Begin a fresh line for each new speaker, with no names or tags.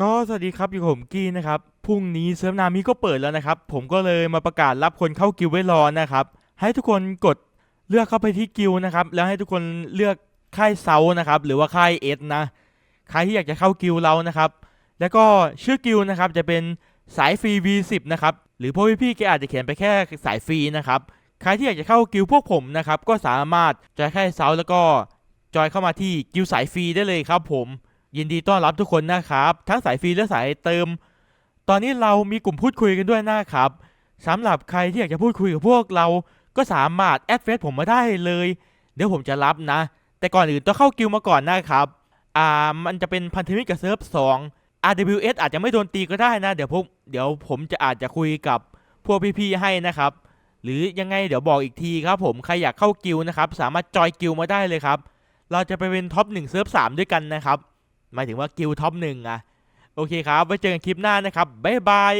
ก็สวัสดีครับอยู่ผมกี้นะครับพรุ่งนี้เซิร์ฟนามิก็เปิดแล้วนะครับ ผมก็เลยมาประกาศรับคนเข้ากิลด์ไว้รอนะครับ ให้ทุกคนกดเลือกเข้าไปที่กิลด์นะครับ แล้วให้ทุกคนเลือกค่ายเซานะครับ หรือว่าค่ายเอสนะใครที่อยากจะเข้ากิลด์เรานะครับ แล้วก็ชื่อกิลด์นะครับจะเป็นสายฟรี V10 นะครับ หรือพวกพี่ๆแกอาจจะเขียนไปแค่สายฟรีนะครับ ใครที่อยากจะเข้ากิลด์พวกผมนะครับ ก็สามารถจอยค่ายเซาแล้วก็จอยเข้ามาที่กิลด์สายฟรีได้เลยครับผม ยินดีต้อนรับทุกคนนะครับ ทั้งสายฟรีและสายเติม ตอนนี้เรามีกลุ่มพูดคุยกันด้วยนะครับสำหรับใครที่อยากจะพูดคุยกับพวกเรา ก็สามารถแอดเฟซผมมาได้เลย เดี๋ยวผมจะรับนะ แต่ก่อนอื่นต้องเข้ากิลมาก่อนนะครับ อ่า มันจะเป็นพันธมิตรกับเซิร์ฟ2 RWS อาจจะไม่โดนตีก็ได้นะ เดี๋ยวผมเดี๋ยวผมจะอาจจะคุยกับพวกพี่ๆให้นะครับ หรือยังไงเดี๋ยวบอกอีกทีครับ ผมใครอยากเข้ากิลนะครับ สามารถจอยกิลมาได้เลยครับ เราจะไปเป็นท็อป1เซิร์ฟ3ด้วยกันนะครับ หมายถึงว่ากิลท็อปหนึ่งอะโอเคครับ ไว้เจอกันคลิปหน้านะครับ บ๊ายบาย